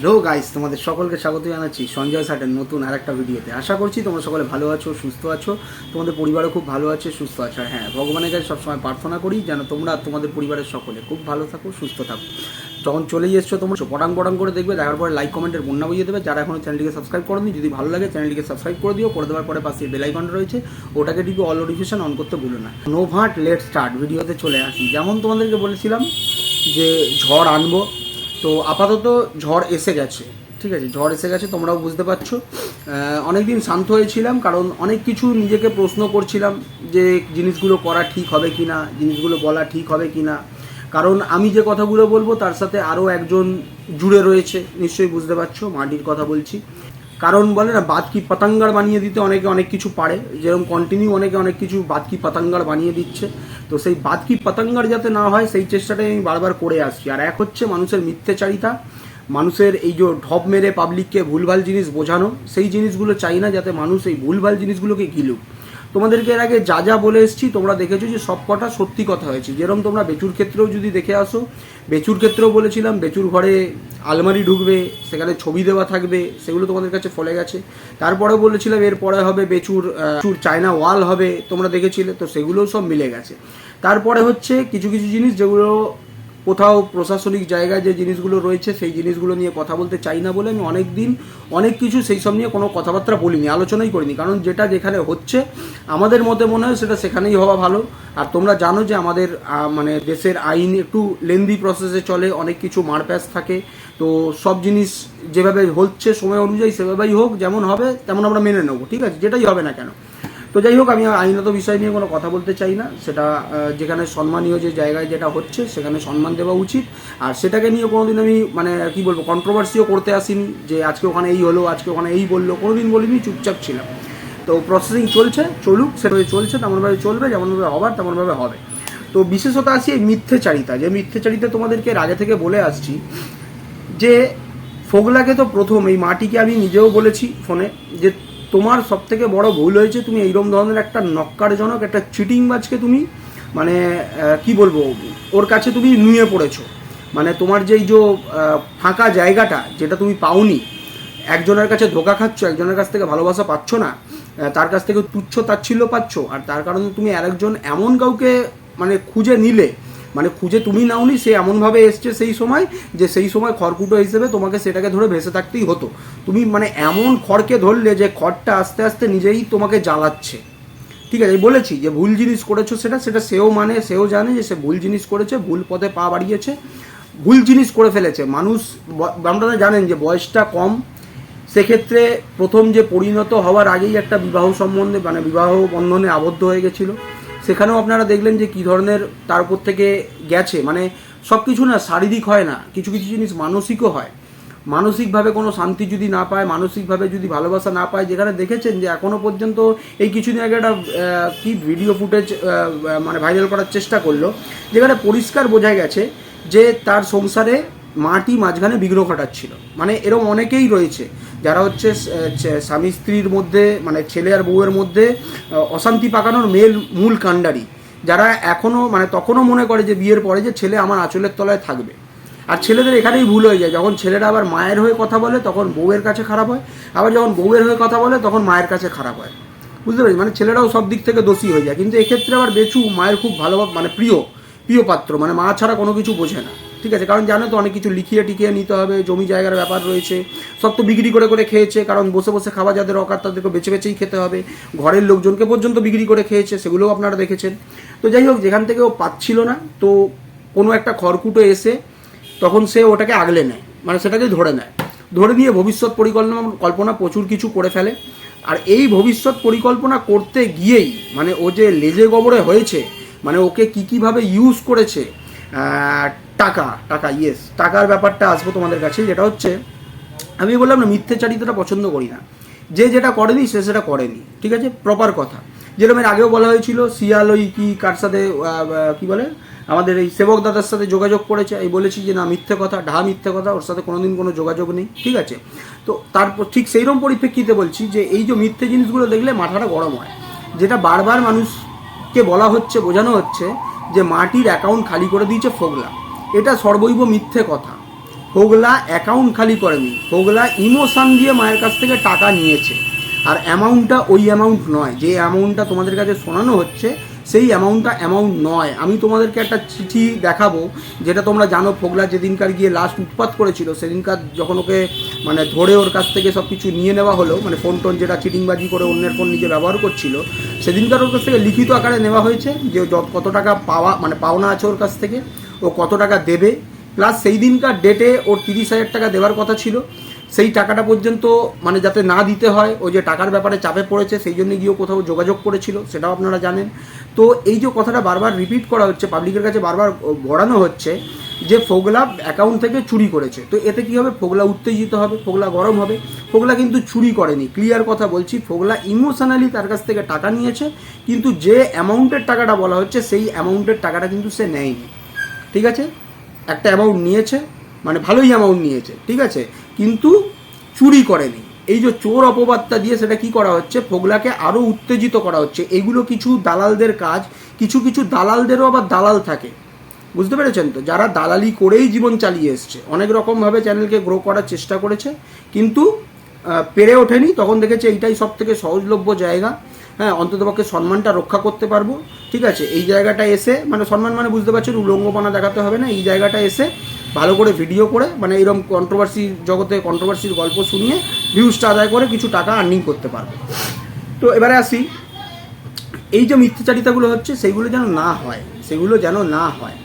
Hello guys, তোমাদের সকলকে স্বাগত জানাচ্ছি সঞ্জয় সাটের নতুন আর একটা ভিডিওতে। আশা করছি তোমরা সকলে ভালো আছো, সুস্থ আছো। তোমাদের পরিবারও খুব ভালো আছে, সুস্থ আছে। হ্যাঁ ভগবানের কাছে সবসময় প্রার্থনা করি যেন তোমরা তোমাদের পরিবারের সকলে খুব ভালো থাকো, সুস্থ থাকো। যখন চলেই এসছো তোমরা পটাং পটাং করে দেখবে, দেখার পরে লাইক কমেন্টের বন্যা বুঝিয়ে দেবে। যারা এখনও চ্যানেলটিকে সাবস্ক্রাইব করনি, যদি ভালো লাগে চ্যানেলটিকে সাবস্ক্রাইব করে দিও। করে দেওয়ার পরে পাশে বেল আইকন রয়েছে, ওটাকে টিপে অল নোটিফিকেশন অন করতে ভুলো না। নো ভাট লেট স্টার্ট ভিডিওতে চলে আসি। যেমন তোমাদেরকে বলেছিলাম যে ঝড় আনব তো আপাতত ঝড় এসে গেছে, ঠিক আছে? ঝড় এসে গেছে, তোমরাও বুঝতে পারছ। অনেক দিন শান্ত হয়েছিলাম, কারণ অনেক কিছু নিজেকে প্রশ্ন করছিলাম যে জিনিসগুলো করা ঠিক হবে কি না জিনিসগুলো বলা ঠিক হবে কি না কারণ আমি যে কথাগুলো বলব, তার সাথে আরও একজন জুড়ে রয়েছে, নিশ্চয়ই বুঝতে পারছ, মাটির কথা বলছি। কারণ বলে না বাদ কি পাতাঙ্গার বানিয়ে দিতে অনেকে অনেক কিছু পারে। যেরকম কন্টিনিউ অনেকে অনেক কিছু বাদ কি পাতাঙ্গার বানিয়ে দিচ্ছে। তো সেই বাদ কি পাতাঙ্গার যাতে না হয়, সেই চেষ্টাটাই আমি বারবার করে আসছি। আর এক হচ্ছে মানুষের মিথ্যেচারিতা, মানুষের এই যে ঢপ মেরে পাবলিককে ভুলভাল জিনিস বোঝানো, সেই জিনিসগুলো চাই না যাতে মানুষ এই ভুলভাল জিনিসগুলোকে গিলুক। তোমাদেরকে এর আগে যা যা বলে এসেছি, তোমরা দেখেছ যে সব কটা সত্যি কথা হয়েছে। যেরকম তোমরা বেচুর ক্ষেত্রেও যদি দেখে আসো, বেচুর ক্ষেত্রেও বলেছিলাম, বেচুর ঘরে আলমারি ঢুকবে, সেখানে ছবি দেওয়া থাকবে, সেগুলো তোমাদের কাছে ফলে গেছে। তারপরে বলেছিলাম, এরপরে হবে বেচুর চুর চায়না ওয়াল হবে, তোমরা দেখেছিলে, তো সেগুলোও সব মিলে গেছে। তারপরে হচ্ছে কিছু কিছু জিনিস যেগুলো কোথাও প্রশাসনিক জায়গায় যে জিনিসগুলো রয়েছে, সেই জিনিসগুলো নিয়ে কথা বলতে চাই না বলে আমি অনেক দিন অনেক কিছু সেই সব নিয়ে কোনো কথাবার্তা বলিনি, আলোচনাই করিনি। কারণ যেটা যেখানে হচ্ছে, আমাদের মতে মনে হয় সেটা সেখানেই হওয়া ভালো। আর তোমরা জানো যে আমাদের মানে দেশের আইন একটু লেন্দি প্রসেসে চলে, অনেক কিছু মারপ্যাচ থাকে। তো সব জিনিস যেভাবে হচ্ছে সময় অনুযায়ী সেভাবেই হোক, যেমন হবে, তেমন আমরা মেনে নেব, ঠিক আছে? যেটাই হবে না কেন। তো যাই হোক, আমি আইনত বিষয় নিয়ে কোনো কথা বলতে চাই না। সেটা যেখানে সম্মানীয় যে জায়গায় যেটা হচ্ছে, সেখানে সম্মান দেওয়া উচিত। আর সেটাকে নিয়ে কোনোদিন আমি মানে কি বলব কন্ট্রোভার্সিও করতে আসিনি যে আজকে ওখানে এই হলো, আজকে ওখানে এই বলল, কোনোদিন বলিনি, চুপচাপ ছিলাম। তো প্রসেসিং চলছে, চলুক, সেভাবে চলছে, তেমনভাবে চলবে, যেমনভাবে হবার, তেমনভাবে হবে। তো বিশেষত আসি এই মিথ্যেচারিতা। যে মিথ্যেচারিতা তোমাদেরকে আগে থেকে বলে আসছি, যে ফোগলাকে তো প্রথম, এই মাটিকে আমি নিজেও বলেছি ফোনে, যে তোমার সব থেকে বড় ভুল হয়েছে, তুমি এইরকম ধরনের একটা নক্কারজনক, একটা চিটিং চিটিংবাজকে তুমি মানে কি বলব, ওর কাছে তুমি নুয়ে পড়েছো। মানে তোমার যেই যে ফাঁকা জায়গাটা, যেটা তুমি পাওনি, একজনের কাছে ধোকা খাচ্ছ, একজনের কাছ থেকে ভালোবাসা পাচ্ছ না তার কাছ থেকে তুচ্ছ তাচ্ছিল্য পাচ্ছ, আর তার কারণে তুমি আরেকজন এমন কাউকে মানে খুঁজে নিলে মানে খুঁজে তুমি নাওনি, সে এমনভাবে এসছে সেই সময় যে সেই সময় খড়কুটো হিসেবে তোমাকে সেটাকে ধরে ভেসে থাকতেই হতো। তুমি মানে এমন খড়কে ধরলে যে খড়টা আস্তে আস্তে নিজেই তোমাকে জ্বালাচ্ছে। ঠিক আছে বলেছি যে ভুল জিনিস করেছ সেটা সেটা সেও মানে সেও জানে যে সে ভুল জিনিস করেছে, ভুল পথে পা বাড়িয়েছে, ভুল জিনিস করে ফেলেছে। মানুষ আপনারা জানেন যে বয়সটা কম। সেক্ষেত্রে প্রথম যে পরিণত হওয়ার আগেই একটা বিবাহ সম্বন্ধে মানে বিবাহ বন্ধনে আবদ্ধ হয়ে গেছিল। সেখানেও আপনারা দেখলেন যে কী ধরনের তার উপর থেকে গেছে। মানে সব কিছু না শারীরিক হয় না, কিছু কিছু জিনিস মানসিকও হয়। মানসিকভাবে কোনো শান্তি যদি না পায়, মানসিকভাবে যদি ভালোবাসা না পায়, যেখানে দেখেছেন যে এখনও পর্যন্ত এই কিছুদিন আগে একটা কি ভিডিও ফুটেজ মানে ভাইরাল করার চেষ্টা করল, যেখানে পরিষ্কার বোঝা গেছে যে তার সংসারে মাটি মাঝখানে বিঘ্ন ঘটাচ্ছিল মানে এরকম অনেকেই রয়েছে। যারা হচ্ছে স্বামী স্ত্রীর মধ্যে মানে ছেলে আর বউয়ের মধ্যে অশান্তি পাকানোর মেল, মূল কাণ্ডারি। যারা এখনও মানে তখনও মনে করে যে বিয়ের পরে যে ছেলে আমার আঁচলের তলায় থাকবে। আর ছেলেদের এখানেই ভুল হয়ে যায়। যখন ছেলেরা আবার মায়ের হয়ে কথা বলে, তখন বউয়ের কাছে খারাপ হয়। আবার যখন বউয়ের হয়ে কথা বলে, তখন মায়ের কাছে খারাপ হয়। বুঝতে পারছি মানে ছেলেরাও সব দিক থেকে দোষী হয়ে যায়। কিন্তু এক্ষেত্রে আবার বেচু মায়ের খুব ভালো মানে প্রিয় প্রিয় পাত্র। মানে মা ছাড়া কোনো কিছু বোঝে না। ঠিক আছে, কারণ জানো তো অনেক কিছু লিখিয়ে টিকিয়ে নিতে হবে, জমি জায়গার ব্যাপার রয়েছে, সব তো বিক্রি করে করে খেয়েছে, কারণ বসে বসে খাওয়া যাদের অকার তাদেরকে বেছে বেছেই খেতে হবে, ঘরের লোকজনকে পর্যন্ত বিক্রি করে খেয়েছে, সেগুলোও আপনারা দেখেছেন। তো যাই হোক, যেখান থেকে ও পাচ্ছিল না, তো কোনো একটা খড়কুটো এসে তখন সে ওটাকে আগলে নেয় মানে সেটাকে ধরে নেয়। ধরে নিয়ে ভবিষ্যৎ পরিকল্পনা, কল্পনা প্রচুর কিছু করে ফেলে। আর এই ভবিষ্যৎ পরিকল্পনা করতে গিয়েই মানে ও যে লেজে গবরে হয়েছে মানে ওকে কী কীভাবে ইউজ করেছে টাকা টাকা ইয়েস টাকার ব্যাপারটা আসব তোমাদের কাছে যেটা হচ্ছে, আমি বললাম না মিথ্যেচারিতাটা পছন্দ করি না। যে যেটা করেনি, সে সেটা করেনি, ঠিক আছে? প্রপার কথা। যেরকম এর আগেও বলা হয়েছিল শিয়াল ওই কি কার সাথে কি বলে? আমাদের এই সেবক দাদার সাথে যোগাযোগ করেছে এই বলেছি যে না, মিথ্যে কথা, ঢা মিথ্যে কথা, ওর সাথে কোনোদিন কোনো যোগাযোগ নেই, ঠিক আছে? তো তারপর ঠিক সেইরকম পরিপ্রেক্ষিতে বলছি যে, এই যে মিথ্যে জিনিসগুলো দেখলে মাথাটা গরম হয়। যেটা বারবার মানুষকে বলা হচ্ছে, বোঝানো হচ্ছে যে মাটির অ্যাকাউন্ট খালি করে দিয়েছে ফোগলা। এটা সর্বৈব মিথ্যে কথা। ফোগলা অ্যাকাউন্ট খালি করেনি। ফোগলা ইমোশান দিয়ে মায়ের কাছ থেকে টাকা নিয়েছে। আর অ্যামাউন্টটা ওই অ্যামাউন্ট নয়। যে অ্যামাউন্টটা তোমাদের কাছে শোনানো হচ্ছে সেই অ্যামাউন্টটা অ্যামাউন্ট নয়। আমি তোমাদেরকে একটা চিঠি দেখাবো, যেটা তোমরা জানো, ফোগলা যেদিনকার গিয়ে লাস্ট উৎপাত করেছিল, সেদিনকার যখন ওকে মানে ধরে ওর কাছ থেকে সব কিছু নিয়ে নেওয়া হলো মানে ফোন টোন যেটা চিটিংবাজি করে অন্যের ফোন নিজে ব্যবহার করছিল, সেদিনকার ওর কাছ থেকে লিখিত আকারে নেওয়া হয়েছে যে কত টাকা পাওয়া মানে পাওনা আছে ওর কাছ থেকে, ও কত টাকা দেবে। প্লাস সেই দিনকার ডেটে ওর তিরিশ হাজার টাকা দেওয়ার কথা ছিল। সেই টাকাটা পর্যন্ত মানে যাতে না দিতে হয়, ও যে টাকার ব্যাপারে চাপে পড়েছে, সেই জন্য গিয়েও কোথাও যোগাযোগ করেছিল, সেটাও আপনারা জানেন। তো এই যে কথাটা বারবার রিপিট করা হচ্ছে পাবলিকের কাছে বারবার বড়ানো হচ্ছে যে ফোগলা অ্যাকাউন্ট থেকে চুরি করেছে। তো এতে কি হবে? ফোগলা উত্তেজিত হবে, ফোগলা গরম হবে। ফোগলা কিন্তু চুরি করেনি। ক্লিয়ার কথা বলছি, ফোগলা ইমোশনালি তার কাছ থেকে টাকা নিয়েছে, কিন্তু যে অ্যামাউন্টের টাকাটা বলা হচ্ছে, সেই অ্যামাউন্টের টাকাটা কিন্তু সে নেয়নি। ঠিক আছে? একটা অ্যামাউন্ট নিয়েছে মানে ভালোই অ্যামাউন্ট নিয়েছে, ঠিক আছে? কিন্তু চুরি করেনি। এই যে চোর অপবাদটা দিয়ে সেটা কি করা হচ্ছে? ফোগলাকে আরও উত্তেজিত করা হচ্ছে। এগুলো কিছু দালালদের কাজ, কিছু কিছু দালালদেরও আবার দালাল থাকে। বুঝতে পেরেছেন তো? যারা দালালি করেই জীবন চালিয়ে এসছে। অনেক রকমভাবে চ্যানেলকে গ্রো করার চেষ্টা করেছে, কিন্তু পেরে ওঠেনি। তখন দেখেছে এইটাই সব থেকে সহজলভ্য জায়গা। হ্যাঁ অন্ততপক্ষে সম্মানটা রক্ষা করতে পারব। ঠিক আছে? এই জায়গাটা এসে মানে সম্মান মানে বুঝতে পারছেন, উলঙ্গপনা দেখাতে হবে না। এই জায়গাটা এসে ভালো করে ভিডিও করে মানে এরকম কন্ট্রোভার্সি জগতে কন্ট্রোভার্সির গল্প শুনিয়ে ভিউজটা আদায় করে কিছু টাকা আর্নিং করতে পারবে। তো এবারে আসি, এই যে মিথ্যাচারিতাগুলো হচ্ছে, সেগুলো যেন না হয়, সেগুলো যেন না হয়।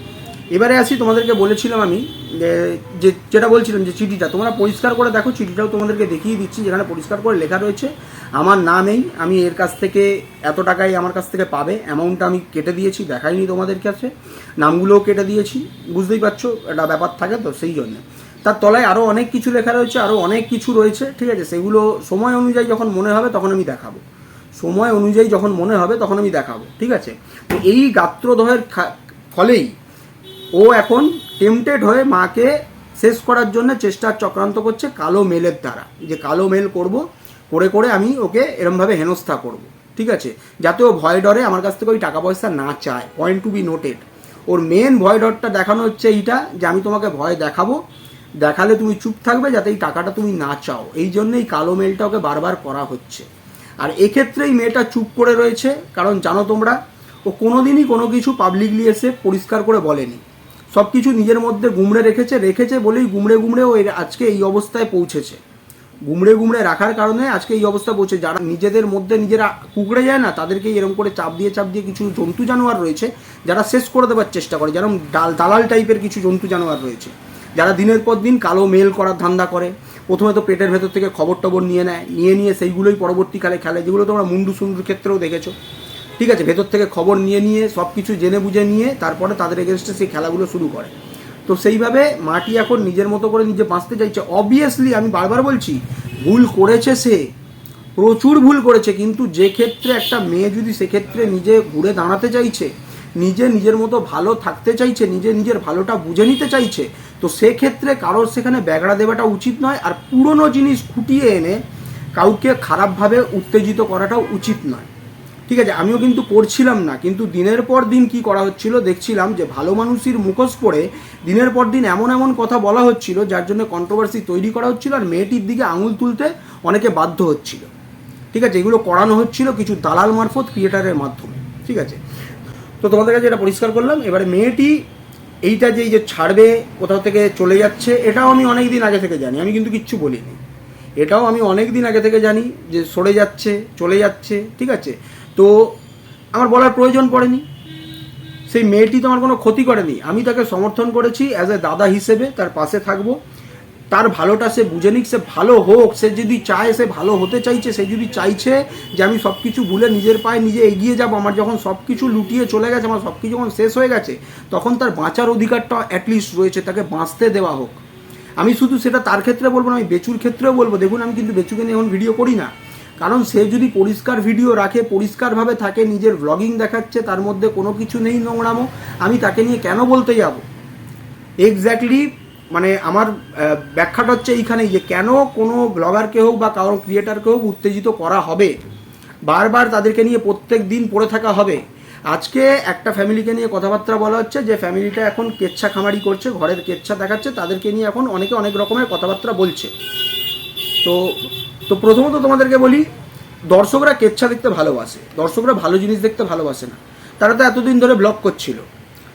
এবারে আসি, তোমাদেরকে বলেছিলাম আমি, যে যেটা বলছিলাম যে চিঠিটা, তোমরা পরিষ্কার করে দেখো, চিঠিটাও তোমাদেরকে দেখিয়ে দিচ্ছি, যেখানে পরিষ্কার করে লেখা রয়েছে। আমার নামেই আমি এর কাছ থেকে এত টাকাই আমার কাছ থেকে পাবে, অ্যামাউন্টটা আমি কেটে দিয়েছি, দেখাইনি তোমাদের কাছে। নামগুলোও কেটে দিয়েছি, বুঝতেই পারছ, একটা ব্যাপার থাকে তো, সেই জন্য। তার তলায় আরও অনেক কিছু লেখা রয়েছে আরও অনেক কিছু রয়েছে, ঠিক আছে? সেগুলো সময় অনুযায়ী যখন মনে হবে, তখন আমি দেখাবো। সময় অনুযায়ী যখন মনে হবে, তখন আমি দেখাবো, ঠিক আছে? তো এই গাত্রদহের ফলেই ও এখন টেম্পটেড হয়ে মাকে শেষ করার জন্য চেষ্টা চক্রান্ত করছে কালো মেলের দ্বারা। যে কালো মেল করব, করে করে আমি ওকে এরমভাবে হেনস্থা করব, ঠিক আছে? যাতে ও ভয় ডরে আমার কাছ থেকে ওই টাকা পয়সা না চায় পয়েন্ট টু বি নোটেড ওর মেন ভয় ডরটা দেখানো হচ্ছে এইটা, যে আমি তোমাকে ভয় দেখাবো, দেখালে তুমি চুপ থাকবে যাতে এই টাকাটা তুমি না চাও। এই জন্যই কালো মেলটা ওকে বারবার করা হচ্ছে। আর এক্ষেত্রেই মেয়েটা চুপ করে রয়েছে, কারণ জানো তোমরা, ও কোনোদিনই কোনো কিছু পাবলিকলি এসে পরিষ্কার করে বলেনি। সব কিছু নিজের মধ্যে গুমড়ে রেখেছে রেখেছে বলেই গুমড়ে গুমড়ে ও আজকে এই অবস্থায় পৌঁছেছে। গুমড়ে গুমড়ে রাখার কারণে আজকে এই অবস্থা পৌঁছে যারা নিজেদের মধ্যে নিজেরা কুকড়ে যায় না তাদেরকে এরকম করে চাপ দিয়ে চাপ দিয়ে কিছু জন্তু জানোয়ার রয়েছে, যারা শেষ করে দেওয়ার চেষ্টা করে। যেরকম ডাল, দালাল টাইপের কিছু জন্তু জানোয়ার রয়েছে। যারা দিনের পর দিন কালো মেল করার ধান্দা করে, প্রথমে তো পেটের ভেতর থেকে খবর টবর নিয়ে নেয়, নিয়ে নিয়ে সেইগুলোই পরবর্তীকালে খেলে। যেগুলো তোমরা মুন্ডু সুন্ডুর ক্ষেত্রেও দেখেছ। ঠিক আছে, ভেতর থেকে খবর নিয়ে নিয়ে সব কিছু জেনে বুঝে নিয়ে তারপরে তাদের এগেনস্টে সেই খেলাগুলো শুরু করে। তো সেইভাবে মাটি এখন নিজের মতো করে নিজে বাঁচতে চাইছে। অবভিয়াসলি আমি বারবার বলছি, ভুল করেছে সে, প্রচুর ভুল করেছে, কিন্তু যে ক্ষেত্রে একটা মেয়ে যদি সেক্ষেত্রে নিজে ঘুরে দাঁড়াতে চাইছে, নিজে নিজের মতো ভালো থাকতে চাইছে, নিজে নিজের ভালোটা বুঝে নিতে চাইছে, তো সেক্ষেত্রে কারোর সেখানে ব্যাগড়া দেওয়াটা উচিত নয়, আর পুরনো জিনিস খুঁটিয়ে এনে কাউকে খারাপভাবে উত্তেজিত করাটাও উচিত নয়। ঠিক আছে, আমিও কিন্তু করছিলাম না, কিন্তু দিনের পর দিন কি করা হচ্ছিল দেখছিলাম যে ভালো মানুষের মুখোশ পড়ে দিনের পর দিন এমন এমন কথা বলা হচ্ছিল যার জন্য কন্ট্রোভার্সি তৈরি করা হচ্ছিল আর মেয়েটির দিকে আঙুল তুলতে অনেকে বাধ্য হচ্ছিল। ঠিক আছে, এগুলো করানো হচ্ছিল কিছু দালাল মারফত ক্রিয়েটারের মাধ্যমে, ঠিক আছে। তো তোমাদের কাছে এটা পরিষ্কার করলাম, এবারে মেয়েটি এইটা যে এই যে ছাড়বে, কোথাও থেকে চলে যাচ্ছে, এটাও আমি অনেক দিন আগে থেকে জানি, আমি কিন্তু কিচ্ছু বলিনি। এটাও আমি অনেক দিন আগে থেকে জানি যে সরে যাচ্ছে, চলে যাচ্ছে, ঠিক আছে। তো আমার বলার প্রয়োজন পড়েনি। সেই মেয়েটি তো আমার কোনো ক্ষতি করেনি। আমি তাকে সমর্থন করেছি অ্যাজ এ দাদা হিসেবে, তার পাশে থাকব। তার ভালোটা সে বুঝে নিক, সে ভালো হোক, সে যদি চায়, সে ভালো হতে চাইছে, সে যদি চাইছে যে আমি সব কিছু ভুলে নিজের পায়ে নিজে এগিয়ে যাব, আমার যখন সব কিছু লুটিয়ে চলে গেছে, আমার সব কিছু যখন শেষ হয়ে গেছে, তখন তার বাঁচার অধিকারটা অ্যাটলিস্ট রয়েছে, তাকে বাঁচতে দেওয়া হোক। আমি শুধু সেটা তার ক্ষেত্রে বলব না, আমি বেচুর ক্ষেত্রেও বলব। দেখুন, আমি কিন্তু বেচুকে নিয়ে এখন ভিডিও করি না। কারণ সে যদি পরিষ্কার ভিডিও রাখে, পরিষ্কারভাবে থাকে, নিজের ব্লগিং দেখাচ্ছে, তার মধ্যে কোনো কিছু নেই নোংরামো, আমি তাকে নিয়ে কেন বলতে যাব? এক্স্যাক্টলি মানে আমার ব্যাখ্যাটা হচ্ছে এইখানেই যে কেন কোনো ব্লগারকে হোক বা কারও ক্রিয়েটারকে হোক উত্তেজিত করা হবে? বারবার তাদেরকে নিয়ে প্রত্যেক দিন পড়ে থাকা হবে। আজকে একটা ফ্যামিলিকে নিয়ে কথাবার্তা বলা হচ্ছে যে ফ্যামিলিটা এখন কেচ্ছা খামারি করছে, ঘরের কেচ্ছা দেখাচ্ছে, তাদেরকে নিয়ে এখন অনেকে অনেক রকমের কথাবার্তা বলছে। তো তো প্রথমত তোমাদেরকে বলি, দর্শকরা কেচ্ছা দেখতে ভালোবাসে। দর্শকরা ভালো জিনিস দেখতে ভালোবাসে না। তারা তো এতদিন ধরে ব্লগ করছিল।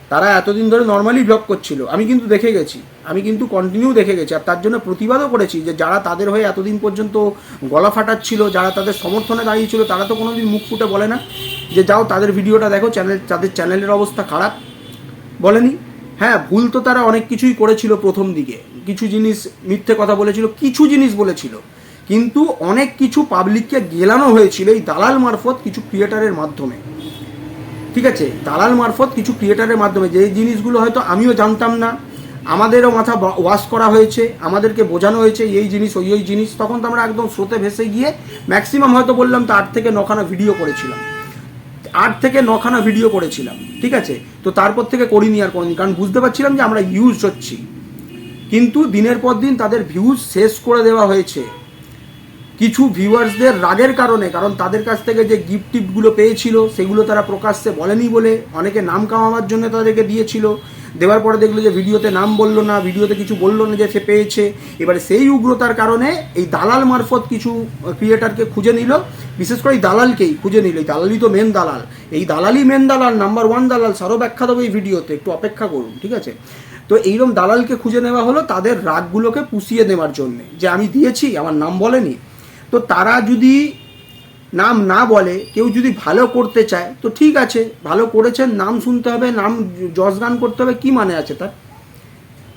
তারা এতদিন ধরে নর্মালি ব্লগ করছিল। আমি কিন্তু দেখে গেছি। আমি কিন্তু কন্টিনিউ দেখে গেছি। আর তার জন্য প্রতিবাদও করেছি যে যারা তাদের হয়ে এতদিন পর্যন্ত গলা ফাটাচ্ছিল, যারা তাদের সমর্থনে দাঁড়িয়েছিল, তারা তো কোনোদিন মুখ ফুটে বলে না যে, যাও, তাদের ভিডিওটা দেখো চ্যানেল তাদের চ্যানেলের অবস্থা খারাপ। বলেনি। হ্যাঁ ভুল তো তারা অনেক কিছুই করেছিল প্রথম দিকে। কিছু জিনিস মিথ্যে কথা বলেছিল, কিছু জিনিস বলেছিল। কিন্তু অনেক কিছু পাবলিককে গেলানো হয়েছিল এই দালাল মারফত কিছু ক্রিয়েটারের মাধ্যমে। ঠিক আছে? দালাল মারফত কিছু ক্রিয়েটারের মাধ্যমে। যে জিনিসগুলো হয়তো আমিও জানতাম না, আমাদেরও মাথা ওয়াশ করা হয়েছে, আমাদেরকে বোঝানো হয়েছে, এই জিনিস, ওই ওই জিনিস। তখন তো আমরা একদম স্রোতে ভেসে গিয়ে ম্যাক্সিমাম হয়তো বললাম তো আট থেকে নখানা ভিডিও করেছিলাম। আট থেকে নখানা ভিডিও করেছিলাম। ঠিক আছে? তো তারপর থেকে করিনি আর করিনি কারণ বুঝতে পারছিলাম যে আমরা ইউজ হচ্ছি। কিন্তু দিনের পর দিন তাদের ভিউজ শেষ করে দেওয়া হয়েছে। কিছু ভিউয়ার্সদের রাগের কারণে, কারণ তাদের কাছ থেকে যে গিফট টিপগুলো পেয়েছিল, সেগুলো তারা প্রকাশ্যে বলেনি বলে, অনেকে নাম কামাবার জন্য তাদেরকে দিয়েছিল। দেওয়ার পরে দেখল যে ভিডিওতে নাম বলল না, ভিডিওতে কিছু বলল না যে সে পেয়েছে। এবারে সেই উগ্রতার কারণে এই দালাল মারফত কিছু ক্রিয়েটারকে খুঁজে নিল। বিশেষ করে এই দালালকেই খুঁজে নিল। এই দালালই তো মেন দালাল। এই দালালই মেন দালাল নাম্বার ওয়ান দালাল। সারও ব্যাখ্যা দেবো এই ভিডিওতে, একটু অপেক্ষা করুন, ঠিক আছে? তো এইরকম দালালকে খুঁজে নেওয়া হলো তাদের রাগগুলোকে পুষিয়ে নেওয়ার জন্যে। যে আমি দিয়েছি, আমার নাম বলেনি তো তারা যদি নাম না বলে, কেউ যদি ভালো করতে চায়, তো ঠিক আছে, ভালো করেছেন, নাম শুনতে হবে, নাম যশ গান করতে হবে, কি মানে আছে তার?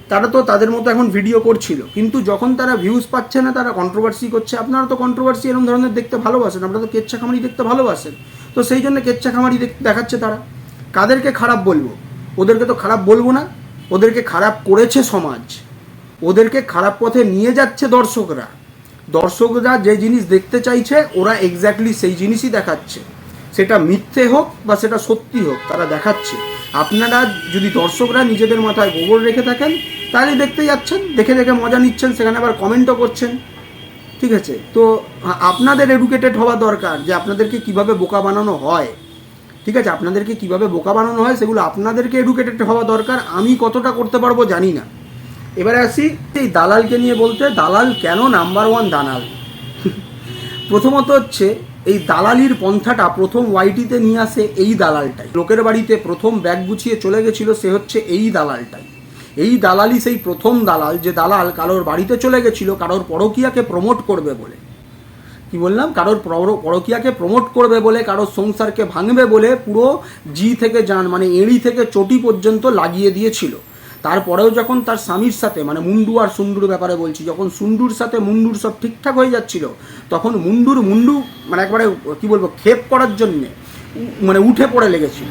তারা তো তাদের মতো এখন ভিডিও করছিল। কিন্তু যখন তারা ভিউজ পাচ্ছে না, তারা কন্ট্রোভার্সি করছে। আপনারা তো কন্ট্রোভার্সি এরকম ধরনের দেখতে ভালোবাসেন, আপনারা তো কেচ্ছা খামারি দেখতে ভালোবাসেন। তো সেই জন্য কেচ্ছা খামারি দেখ- দেখাচ্ছে তারা। কাদেরকে খারাপ বলব? ওদেরকে তো খারাপ বলব না। ওদেরকে খারাপ করেছে সমাজ। ওদেরকে খারাপ পথে নিয়ে যাচ্ছে দর্শকরা। দর্শকরা যে জিনিস দেখতে চাইছে, ওরা এক্স্যাক্টলি সেই জিনিসই দেখাচ্ছে। সেটা মিথ্যে হোক বা সেটা সত্যি হোক, তারা দেখাচ্ছে। আপনারা যদি দর্শকরা নিজেদের মাথায় গোবর রেখে থাকেন, তাহলে দেখতে যাচ্ছেন, দেখে দেখে মজা নিচ্ছেন, সেখানে আবার কমেন্টও করছেন। ঠিক আছে? তো আপনাদের এডুকেটেড হওয়া দরকার যে আপনাদেরকে কীভাবে বোকা বানানো হয়। ঠিক আছে? আপনাদেরকে কীভাবে বোকা বানানো হয়, সেগুলো আপনাদেরকে এডুকেটেড হওয়া দরকার। আমি কতটা করতে পারব জানি না। এবারে আসি, এই দালালকে নিয়ে বলতে, দালাল কেন নাম্বার ওয়ান দালাল? প্রথমত হচ্ছে, এই দালালির পন্থাটা প্রথম ওয়াইটিতে নিয়ে আসে এই দালালটাই। লোকের বাড়িতে প্রথম ব্যাগ গুছিয়ে চলে গেছিল, সে হচ্ছে এই দালালটাই। এই দালালই সেই প্রথম দালাল, যে দালাল কারোর বাড়িতে চলে গেছিল, কারোর পরকিয়াকে প্রমোট করবে বলে। কি বললাম? কারোর পর- পরকীয়াকে প্রমোট করবে বলে, কারোর সংসারকে ভাঙবে বলে পুরো জি থেকে যান মানে এড়ি থেকে চটি পর্যন্ত লাগিয়ে দিয়েছিল। তারপরেও যখন তার স্বামীর সাথে মানে মুন্ডু আর সুন্ডুর ব্যাপারে বলছি, যখন সুন্ডুর সাথে মুন্ডুর সব ঠিকঠাক হয়ে যাচ্ছিল, তখন মুন্ডুর মুন্ডু মানে একবারে, কি বলব, ক্ষেপ করার জন্যে মানে উঠে পড়ে লেগেছিল।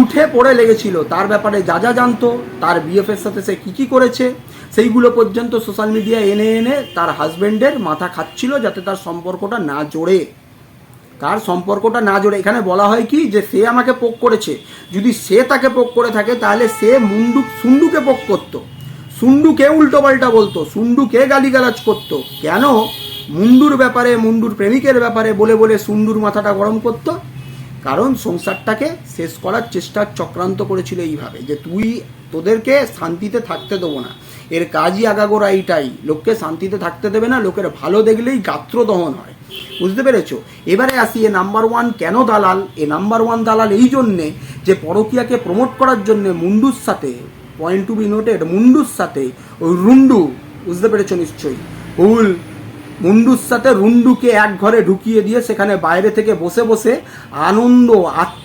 উঠে পড়ে লেগেছিল, তার ব্যাপারে যা যা জানতো, তার বিএফের সাথে সে কী কী করেছে, সেইগুলো পর্যন্ত সোশ্যাল মিডিয়ায় এনে এনে তার হাজব্যান্ডের মাথা খাচ্ছিল যাতে তার সম্পর্কটা না জোড়ে। তার সম্পর্কটা না জোড়ে। এখানে বলা হয় কি যে সে আমাকে পোক করেছে। যদি সে তাকে পোক করে থাকে, তাহলে সে মুন্ডু, সুন্ডুকে পোক করতো। সুন্ডুকে উল্টো পাল্টা বলতো, সুন্ডুকে গালিগালাজ করতো। কেন? মুন্ডুর ব্যাপারে, মুন্ডুর প্রেমিকের ব্যাপারে বলে বলে সুন্ডুর মাথাটা গরম করতো। কারণ সংসারটাকে শেষ করার চেষ্টার চক্রান্ত করেছিল এইভাবে যে তুই তোদেরকে শান্তিতে থাকতে দেবো না। এর কাজই আগাগোড়া এইটাই লোককে শান্তিতে থাকতে দেবে না, লোকের ভালো দেখলেই গাত্র দহন হয়। বুঝতে পেরেছ? এবারে আসি এ নাম্বার ওয়ান কেন দালাল? এ নাম্বার ওয়ান দালাল এই জন্যে যে পরকিয়াকে প্রমোট করার জন্যে মুন্ডুর সাথে পয়েন্ট টু বি নোটেড মুন্ডুর সাথে, ওই রুন্ডু, বুঝতে পেরেছ নিশ্চয়ই? ভুল। মুন্ডুর সাথে রুন্ডুকে এক ঘরে ঢুকিয়ে দিয়ে সেখানে বাইরে থেকে বসে বসে আনন্দ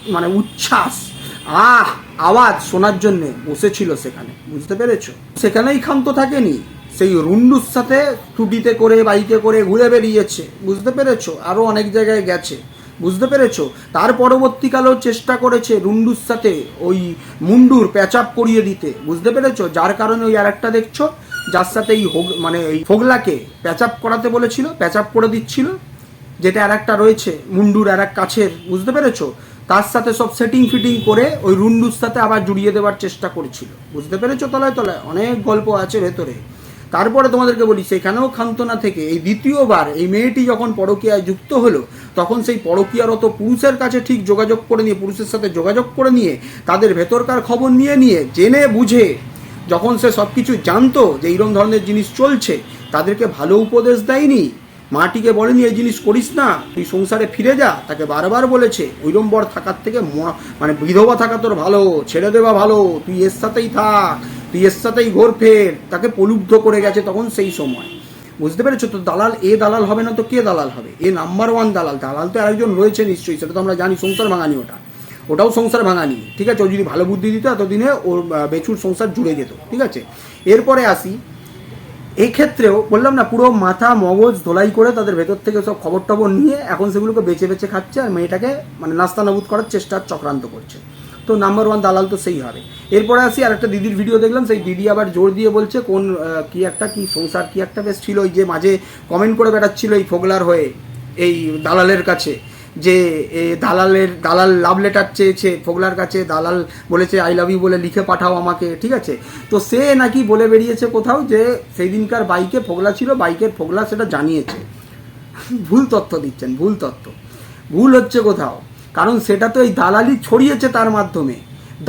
মানে উচ্ছ্বাস, আহ, আওয়াজ শোনার জন্য বসেছিল সেখানে, বুঝতে পেরেছ? সেখানেই ক্ষান্ত থাকেনি। সেই রুন্ডুর সাথে টুটিতে করে বাইকে করে ঘুরে বেরিয়েছে। বুঝতে পেরেছ? আরও অনেক জায়গায় গেছে। বুঝতে পেরেছ? তার পরবর্তীকালেও চেষ্টা করেছে রুন্ডুর সাথে ওই মুন্ডুর প্যাচাপ করিয়ে দিতে। বুঝতে পেরেছ? যার কারণে ওই আর একটা দেখছ, যার সাথে এই হোগ মানে এই ফোগলাকে প্যাচাপ করাতে বলেছিল, প্যাচাপ করে দিচ্ছিল, যেটা আর একটা রয়েছে, মুন্ডুর আর এক কাছের। বুঝতে পেরেছ? তার সাথে সব সেটিং ফিটিং করে ওই রুন্ডুর সাথে আবার জুড়িয়ে দেওয়ার চেষ্টা করেছিল। বুঝতে পেরেছ? তলায় তলায় অনেক গল্প আছে ভেতরে। তারপরে তোমাদেরকে বলি, সেখানেও ক্ষান্ত না থেকে এই দ্বিতীয়বার এই মেয়েটি যখন পরকীয়ায় যুক্ত হলো, তখন সেই পরকীয়ারত পুরুষের কাছে ঠিক যোগাযোগ করে নিয়ে, পুরুষের সাথে যোগাযোগ করে নিয়ে তাদের ভেতরকার খবর নিয়ে নিয়ে, জেনে বুঝে যখন সে সব কিছু জানতো যে এইরকম ধরনের জিনিস চলছে, তাদেরকে ভালো উপদেশ দেয়নি। মাটিকে বলেনি, এই জিনিস করিস না, তুই সংসারে ফিরে যা। তাকে বারবার বলেছে ওইরম বর থাকার থেকে মানে বিধবা থাকা তোর ভালো, ছেড়ে দেওয়া ভালো, তুই এর সাথেই থাক। তুই সাথেই ঘোর ফের তাকে প্রলুব্ধ করে গেছে তখন সেই সময়। বুঝতে পেরেছ? তো দালাল এ দালাল হবে না তো কে দালাল হবে? এ নাম্বার ওয়ান দালাল। দালাল তো আরেকজন রয়েছে নিশ্চয়ই, সেটা তো আমরা জানি, সংসার ভাঙানি ওটা। ওটাও সংসার ভাঙানি, ঠিক আছে? ও যদি ভালো বুদ্ধি দিত, এতদিনে ওর বেচুর সংসার জুড়ে যেত, ঠিক আছে? এরপরে আসি। এই ক্ষেত্রেও বললাম না, পুরো মাথা, মগজ, ধোলাই করে তাদের ভেতর থেকে সব খবর টবর নিয়ে এখন সেগুলোকে বেছে বেছে খাচ্ছে আর মেয়েটাকে মানে নাস্তানাবুদ করার চেষ্টা চক্রান্ত করছে। তো নাম্বার ওয়ান দালাল তো সেই হবে। এরপরে আসি আর একটা দিদির ভিডিও দেখলাম, সেই দিদি আবার জোর দিয়ে বলছে কোন কি একটা, কি সংসার, কি একটা বেশ ছিল ওই যে মাঝে কমেন্ট করে বেড়াচ্ছিল এই ফোগলার হয়ে, এই দালালের কাছে, যে দালালের, দালাল লাভ লেটার চেয়েছে ফোগলার কাছে, দালাল বলেছে আই লাভ ইউ বলে লিখে পাঠাও আমাকে, ঠিক আছে? তো সে নাকি বলে বেরিয়েছে কোথাও যে সেই দিনকার বাইকে ফোগলা ছিল, বাইকের ফোগলা সেটা জানিয়েছে। ভুল তথ্য দিচ্ছেন, ভুল তথ্য। ভুল হচ্ছে কোথাও। কারণ সেটা তো এই দালালি ছড়িয়েছে তার মাধ্যমে।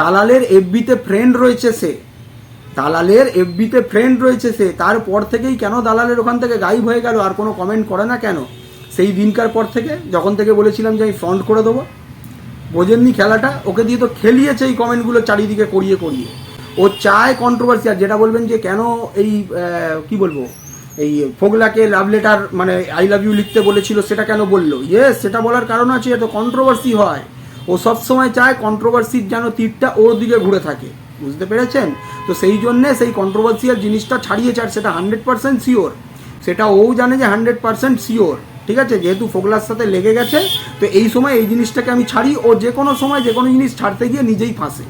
দালালের এফবিতে ফ্রেন্ড রয়েছে সে। দালালের এফবিতে ফ্রেন্ড রয়েছে সে। তারপর থেকেই কেন দালালের ওখান থেকে গায়েব হয়ে গেল? আর কোনো কমেন্ট করে না কেন? সেই দিনকার পর থেকে যখন থেকে বলেছিলাম যে আমি ফ্রন্ট করে দেবো, বোঝেননি খেলাটা? ওকে দিয়ে তো খেলিয়েছে এই কমেন্টগুলো চারিদিকে করিয়ে করিয়ে। ও চায় কন্ট্রোভার্সি আর যেটা বলবেন যে কেন এই কি বলব? এই ফোগলাকে লাভ লেটার মানে আই লাভ ইউ লিখতে বলেছিল, সেটা কেন বলল? ইয়েস সেটা বলার কারণ আছে, এত কন্ট্রোভার্সি হয়। ও সব সময় চায় কন্ট্রোভার্সির যেন তীরটা ওর দিকে ঘুরে থাকে। বুঝতে পেরেছেন? তো সেই জন্যে সেই কন্ট্রোভার্সিয়াল জিনিসটা ছাড়িয়েছে আর সেটা হান্ড্রেড পার্সেন্ট শিওর সেটা ও জানে যে হান্ড্রেড পার্সেন্ট শিওর ঠিক আছে? যেহেতু ফোগলার সাথে লেগে গেছে, তো এই সময় এই জিনিসটাকে আমি ছাড়ি, ও যে কোনো সময় যে কোনো জিনিস ছাড়তে গিয়ে নিজেই ফাঁসে।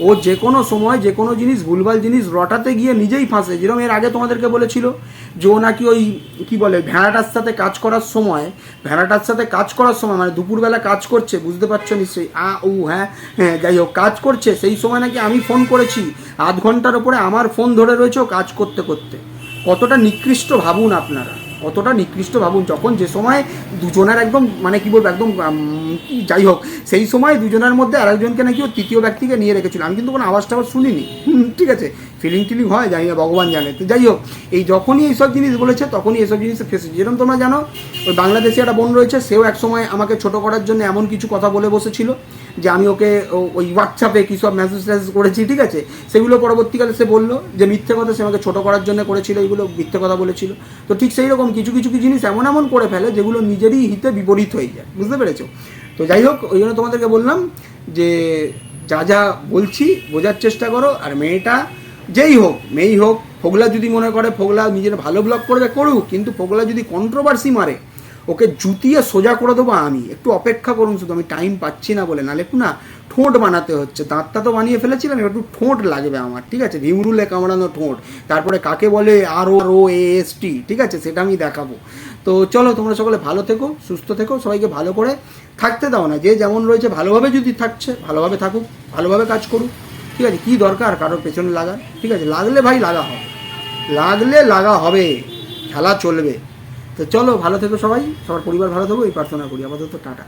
ও যে কোনো সময় যে কোনো জিনিস, ভুলভাল জিনিস রটাতে গিয়ে নিজেই ফাঁসে। যেরকম এর আগে তোমাদেরকে বলেছিল যে ও নাকি ওই, কি বলে, ভেড়াটার সাথে কাজ করার সময়, ভেড়াটার সাথে কাজ করার সময় মানে দুপুরবেলা কাজ করছে, বুঝতে পারছ নিশ্চয়ই? আ, উ হ্যাঁ হ্যাঁ যাই হোক, কাজ করছে, সেই সময় নাকি আমি ফোন করেছি, আধ ঘণ্টার ওপরে আমার ফোন ধরে রয়েছে ও কাজ করতে করতে। কতটা নিকৃষ্ট ভাবুন আপনারা। কতটা নিকৃষ্ট ভাবুন। যখন যে সময় দুজনের একদম মানে কি বলব, একদম যাই হোক, সেই সময় দুজনের মধ্যে আরেকজনকে নাকি ও তৃতীয় ব্যক্তিকে নিয়ে রেখেছিল। আমি কিন্তু কোনো আওয়াজ টাওয়াজ শুনিনি ঠিক আছে ফিলিং টিলিং হয়, জানি না, ভগবান জানে। তো যাই হোক, এই যখনই এইসব জিনিস বলেছে, তখনই এইসব জিনিস ফেসেছে। যেরকম তোমরা জানো, ওই বাংলাদেশে একটা বোন রয়েছে, সেও এক সময় আমাকে ছোট করার জন্য এমন কিছু কথা বলে বসেছিল। যে আমি ওকে ওই হোয়াটসঅ্যাপে কী সব মেসেজ ট্যাসেজ করেছি, ঠিক আছে? সেগুলো পরবর্তীকালে সে বলল যে মিথ্যে কথা সে আমাকে ছোটো করার জন্য করেছিল এইগুলো মিথ্যে কথা বলেছিল। তো ঠিক সেই রকম কিছু কিছু কিছু জিনিস এমন এমন করে ফেলে যেগুলো নিজেরই হিতে বিপরীত হয়ে যায়। বুঝতে পেরেছ? তো যাই হোক, ওই জন্য তোমাদেরকে বললাম যে যা যা বলছি বোঝার চেষ্টা করো। আর মেয়েটা যেই হোক, মেয়েই হোক, ফোগলা যদি মনে করে, ফোগলা নিজের ভালো ব্লগ করবে, করুক। কিন্তু ফোগলা যদি কন্ট্রোভার্সি মারে ওকে জুতিয়ে সোজা করে দেবো আমি। একটু অপেক্ষা করুন শুধু, আমি টাইম পাচ্ছি না বলে। একটু না ঠোঁট বানাতে হচ্ছে। দাঁতটা তো বানিয়ে ফেলেছিলাম একটু ঠোঁট লাগবে আমার, ঠিক আছে? ভিমরুলে কামড়ানো ঠোঁট। তারপরে কাকে বলে আর ও ও এস টি ঠিক আছে? সেটা আমি দেখাবো। তো চলো, তোমরা সকলে ভালো থেকো, সুস্থ থেকো, সবাইকে ভালো করে থাকতে দাও না। যে যেমন রয়েছে, ভালোভাবে যদি থাকছে, ভালোভাবে থাকুক, ভালোভাবে কাজ করুক, ঠিক আছে? কী দরকার? কারোর পেছনে লাগা, ঠিক আছে? লাগলে ভাই লাগা হবে। লাগলে লাগা হবে। খেলা চলবে। তো চলো ভালো থেকো সবাই সবার পরিবার ভালো থাকো এই প্রার্থনা করি। আপাতত টাটা।